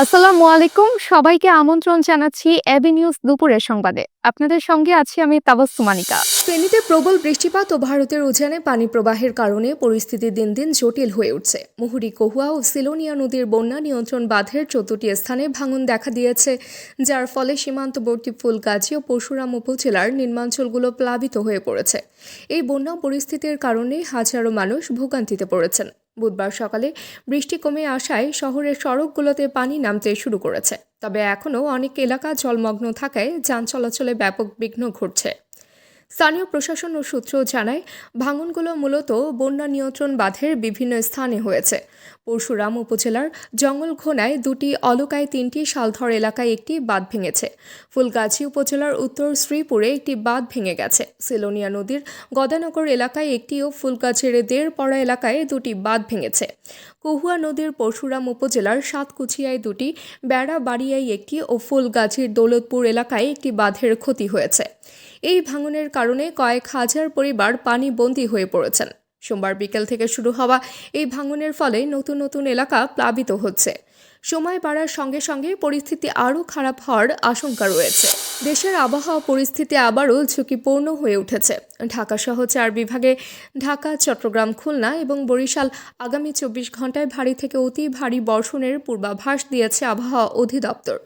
আসসালামু আলাইকুম। সবাইকে আমন্ত্রণ জানাচ্ছি এবি নিউজ দুপুরের সংবাদে। আপনাদের সঙ্গে আছি আমি তাবাসসুমানিকা ফেনীতে প্রবল বৃষ্টিপাত ও ভারতের উজানে পানি প্রবাহের কারণে পরিস্থিতি দিন দিন জটিল হয়ে উঠছে। মুহুরী, কহুয়া ও সিলোনিয়া নদীর বন্যা নিয়ন্ত্রণ বাঁধের চোদ্দটি স্থানে ভাঙন দেখা দিয়েছে, যার ফলে সীমান্তবর্তী ফুলগাজী ও পরশুরাম উপজেলার নির্মাঞ্চলগুলো প্লাবিত হয়ে পড়েছে। এই বন্যা পরিস্থিতির কারণে হাজারো মানুষ ভোগান্তিতে পড়েছেন। বুধবার সকালে বৃষ্টি কমে আসায় শহরের সড়কগুলোতে পানি নামতে শুরু করেছে। তবে এখনও অনেক এলাকা জলমগ্ন থাকায় যান চলাচলে ব্যাপক বিঘ্ন ঘটছে। স্থানীয় প্রশাসন ও সূত্র জানায়, ভাঙনগুলো মূলত বন্যা নিয়ন্ত্রণ বাঁধের বিভিন্ন স্থানে হয়েছে। পরশুরাম উপজেলার জঙ্গলঘোনায় দুটি অলকায় তিনটি শালধর এলাকায় একটি বাঁধ ভেঙেছে। ফুলগাজী উপজেলার উত্তর শ্রীপুরে একটি বাঁধ ভেঙে গেছে। সিলোনিয়া নদীর গদানগর এলাকায় একটি ও ফুলগাছের দেড়পড়া এলাকায় দুটি বাঁধ ভেঙেছে। কহুয়া নদীর পরশুরাম উপজেলার সাতকুচিয়ায় দুটি বেড়া বাড়িয়ায় একটি ও ফুলগাছির দৌলতপুর এলাকায় একটি বাঁধের ক্ষতি হয়েছে। এই ভাঙনের কারণে কয়েক হাজার পরিবার পানিবন্দী হয়ে পড়েছেন। সোমবার বিকেল থেকে শুরু হওয়া এই ভাঙনের ফলে নতুন নতুন এলাকা প্লাবিত হচ্ছে। সময় বাড়ার সঙ্গে সঙ্গে পরিস্থিতি আরও খারাপ হওয়ার আশঙ্কা রয়েছে। দেশের আবহাওয়া পরিস্থিতি আবারও ঝুঁকিপূর্ণ হয়ে উঠেছে। ঢাকা সহ চার বিভাগে ঢাকা, চট্টগ্রাম, খুলনা এবং বরিশাল আগামী চব্বিশ ঘন্টায় ভারী থেকে অতি ভারী বর্ষণের পূর্বাভাস দিয়েছে আবহাওয়া অধিদপ্তর।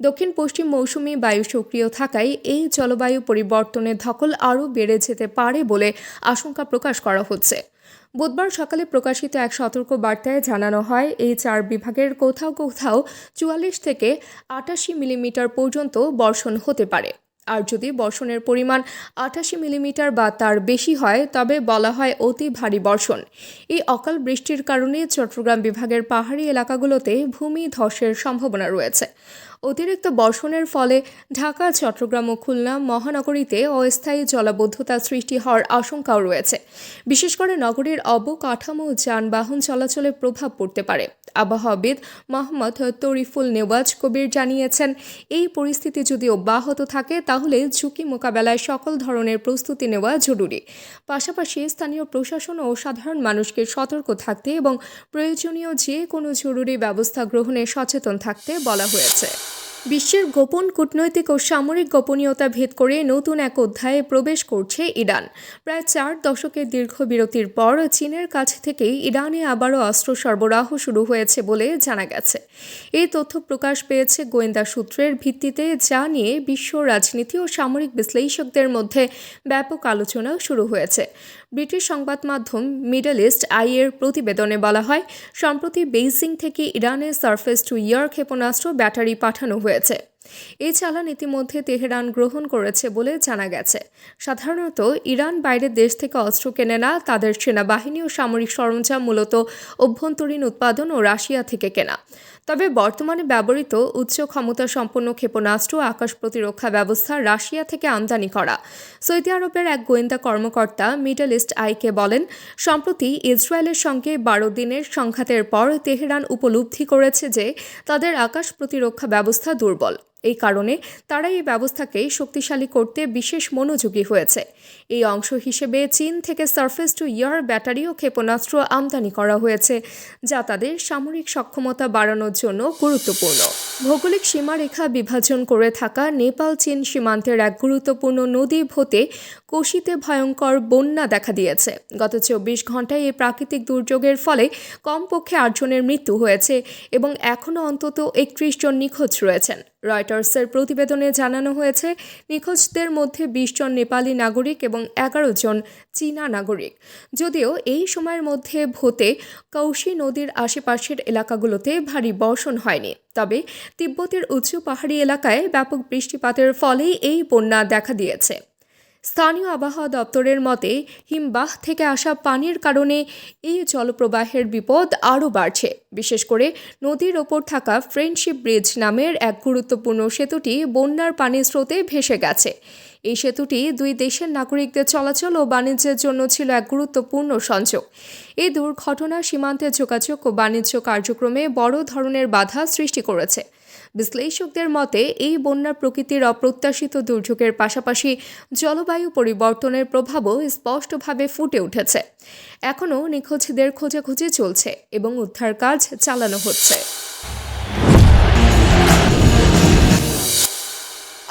দক্ষিণ পশ্চিম মৌসুমি বায়ু সক্রিয় থাকায় এই জলবায়ু পরিবর্তনের ধকল আরও বেড়ে যেতে পারে বলে আশঙ্কা প্রকাশ করা হচ্ছে। বুধবার সকালে প্রকাশিত এক সতর্ক বার্তায় জানানো হয়, এই চার বিভাগের কোথাও কোথাও চুয়াল্লিশ থেকে আটাশি মিলিমিটার পর্যন্ত বর্ষণ হতে পারে। আর যদি বর্ষণের পরিমাণ আটাশি মিলিমিটার বা তার বেশি হয়, তবে বলা হয় অতি ভারী বর্ষণ। এই অকাল বৃষ্টির কারণে চট্টগ্রাম বিভাগের পাহাড়ি এলাকাগুলোতে ভূমি ধসের সম্ভাবনা রয়েছে। অতিরিক্ত বর্ষণের ফলে ঢাকা, চট্টগ্রাম ও খুলনা মহানগরীতে অস্থায়ী জলাবদ্ধতা সৃষ্টি হওয়ার আশঙ্কাও রয়েছে। বিশেষ করে নগরীর অবকাঠামো যানবাহন চলাচলে প্রভাব পড়তে পারে। আবহাওয়াবিদ মোহাম্মদ তরিফুল নেওয়াজ কবির জানিয়েছেন, এই পরিস্থিতি যদি অব্যাহত থাকে, তাহলে ঝুঁকি মোকাবেলায় সকল ধরনের প্রস্তুতি নেওয়া জরুরি। পাশাপাশি স্থানীয় প্রশাসন ও সাধারণ মানুষকে সতর্ক থাকতে এবং প্রয়োজনীয় যে কোনো জরুরি ব্যবস্থা গ্রহণে সচেতন থাকতে বলা হয়েছে। বিশ্বের গোপন কূটনৈতিক ও সামরিক গোপনীয়তা ভেদ করে নতুন এক অধ্যায়ে প্রবেশ করছে ইরান। প্রায় চার দশকের দীর্ঘ বিরতির পর চীনের কাছ থেকেই ইরানে আবারও অস্ত্র সরবরাহ শুরু হয়েছে বলে জানা গেছে। এই তথ্য প্রকাশ পেয়েছে গোয়েন্দা সূত্রের ভিত্তিতে, যা নিয়ে বিশ্ব রাজনীতি ও সামরিক বিশ্লেষকদের মধ্যে ব্যাপক আলোচনা শুরু হয়েছে। ব্রিটিশ সংবাদ মাধ্যম মিডল ইস্ট আই এর প্রতিবেদনে বলা হয়, সম্প্রতি বেইজিং থেকে ইরানের সারফেস টু ইয়ার ক্ষেপণাস্ত্র ব্যাটারি পাঠানো হয়েছে হয়েছে এই চালান ইতিমধ্যে তেহরান গ্রহণ করেছে বলে জানা গেছে। সাধারণত ইরান বাইরের দেশ থেকে অস্ত্র কেনে না, তাদের সেনাবাহিনী ও সামরিক সরঞ্জাম মূলত অভ্যন্তরীণ উৎপাদন ও রাশিয়া থেকে কেনা। তবে বর্তমানে ব্যবহৃত উচ্চ ক্ষমতা সম্পন্ন ক্ষেপণাস্ত্র আকাশ প্রতিরক্ষা ব্যবস্থা রাশিয়া থেকে আমদানি করা। সৌদি আরবের এক গোয়েন্দা কর্মকর্তা মিডল ইস্ট আইকে বলেন, সম্প্রতি ইসরায়েলের সঙ্গে বারো দিনের সংঘাতের পর তেহরান উপলব্ধি করেছে যে তাদের আকাশ প্রতিরক্ষা ব্যবস্থা দুর্বল। এই কারণে তারা এই ব্যবস্থাকে শক্তিশালী করতে বিশেষ মনোযোগী হয়েছে। এই অংশ হিসেবে চীন থেকে সারফেস টু ইয়ার ব্যাটারি ও ক্ষেপণাস্ত্র আমদানি করা হয়েছে, যা তাদের সামরিক সক্ষমতা বাড়ানোর জন্য গুরুত্বপূর্ণ। ভৌগোলিক সীমারেখা বিভাজন করে থাকা নেপাল চীন সীমান্তের এক গুরুত্বপূর্ণ নদী ভোতে কোশিতে ভয়ঙ্কর বন্যা দেখা দিয়েছে। গত চব্বিশ ঘন্টায় এই প্রাকৃতিক দুর্যোগের ফলে কমপক্ষে আটজনের মৃত্যু হয়েছে এবং এখনও অন্তত একত্রিশ জন নিখোঁজ রয়েছেন। রয়টার্সের প্রতিবেদনে জানানো হয়েছে, নিখোঁজদের মধ্যে বিশ জন নেপালি নাগরিক এবং এগারো জন চীনা নাগরিক। যদিও এই সময়ের মধ্যে ভোতে কৌশি নদীর আশেপাশের এলাকাগুলোতে ভারী বর্ষণ হয়নি। তবে তিব্বতের উঁচু পাহাড়ি এলাকায় ব্যাপক বৃষ্টিপাতের ফলেই এই বন্যা দেখা দিয়েছে। স্থানীয় আবহাওয়া দপ্তরের মতে, হিমবাহ থেকে আসা পানির কারণে এই জলপ্রবাহের বিপদ আরও বাড়ছে। বিশেষ করে নদীর ওপর থাকা ফ্রেন্ডশিপ ব্রিজ নামের এক গুরুত্বপূর্ণ সেতুটি বন্যার পানির স্রোতে ভেসে গেছে। এই সেতুটি দুই দেশের নাগরিকদের চলাচল ও বাণিজ্যের জন্য ছিল এক গুরুত্বপূর্ণ সংযোগ। এই দুর্ঘটনা সীমান্তে যোগাযোগ ও বাণিজ্য কার্যক্রমে বড় ধরনের বাধা সৃষ্টি করেছে। বিশ্লেষকদের মতে, এই বন্যার প্রকৃতির অপ্রত্যাশিত দুর্যোগের পাশাপাশি জলবায়ু পরিবর্তনের প্রভাবও স্পষ্টভাবে ফুটে উঠেছে। এখনও নিখোঁজদের খোঁজাখুঁজি চলছে এবং উদ্ধার কাজ চালানো হচ্ছে।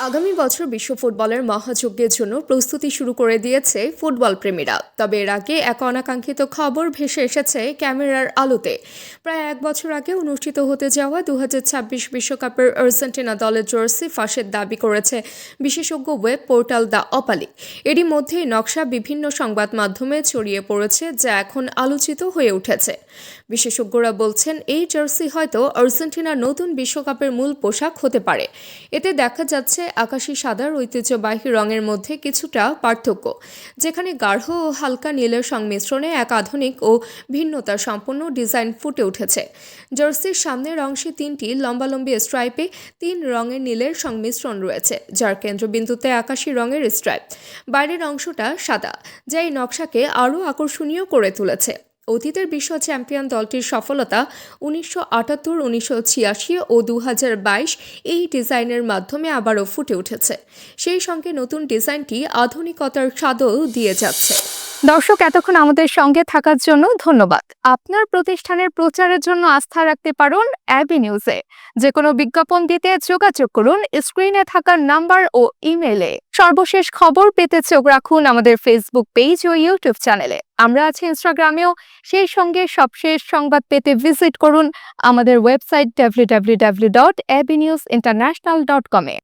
আগামী বছর বিশ্ব ফুটবলের মহাযজ্ঞের জন্য প্রস্তুতি শুরু করে দিয়েছে ফুটবল প্রেমীরা। তবে এর আগে এক অনাকাঙ্ক্ষিত খবর ভেসে এসেছে ক্যামেরার আলোতে। প্রায় এক বছর আগে অনুষ্ঠিত হতে যাওয়া দু বিশ্বকাপের আর্জেন্টিনা দলের জার্সি ফাঁসের দাবি করেছে বিশেষজ্ঞ ওয়েব পোর্টাল দ্য অপালি। এরই মধ্যেই নকশা বিভিন্ন সংবাদ মাধ্যমে ছড়িয়ে পড়েছে যা এখন আলোচিত হয়ে উঠেছে। বিশেষজ্ঞরা বলছেন, এই জার্সি হয়তো আর্জেন্টিনার নতুন বিশ্বকাপের মূল পোশাক হতে পারে। এতে দেখা যাচ্ছে আকাশি সাদার ঐতিহ্যবাহী রঙের মধ্যে কিছুটা পার্থক্য, যেখানে গাঢ় ও হালকা নীলের সংমিশ্রণে এক আধুনিক ও ভিন্নতা সম্পন্ন ডিজাইন ফুটে উঠেছে। জার্সির সামনের অংশে তিনটি লম্বালম্বি স্ট্রাইপে তিন রঙের নীলের সংমিশ্রণ রয়েছে, যার কেন্দ্রবিন্দুতে আকাশি রঙের স্ট্রাইপ। বাইরের অংশটা সাদা, যা এই নকশাকে আরও আকর্ষণীয় করে তুলেছে। অতীতের বিশ্ব চ্যাম্পিয়ন দলটির সফলতা উনিশশো আটাত্তর, উনিশশো ছিয়াশি ও দু এই ডিজাইনের মাধ্যমে আবারও ফুটে উঠেছে। সেই সঙ্গে নতুন ডিজাইনটি আধুনিকতার স্বাদও দিয়ে যাচ্ছে। দর্শক, এতক্ষণ আমাদের সঙ্গে থাকার জন্য ধন্যবাদ। আপনার প্রতিষ্ঠানের প্রচারের জন্য আস্থা রাখতে পারুন অ্যাবি নিউজে। যে কোনো বিজ্ঞাপন দিতে যোগাযোগ করুন স্ক্রিনে থাকা নাম্বার ও ইমেলে সর্বশেষ খবর পেতে চোখ রাখুন আমাদের ফেসবুক পেজ ও ইউটিউব চ্যানেলে। আমরা আছি ইনস্টাগ্রামেও। সেই সঙ্গে সবশেষ সংবাদ পেতে ভিজিট করুন আমাদের website W W W dot Abby news international dot কমে।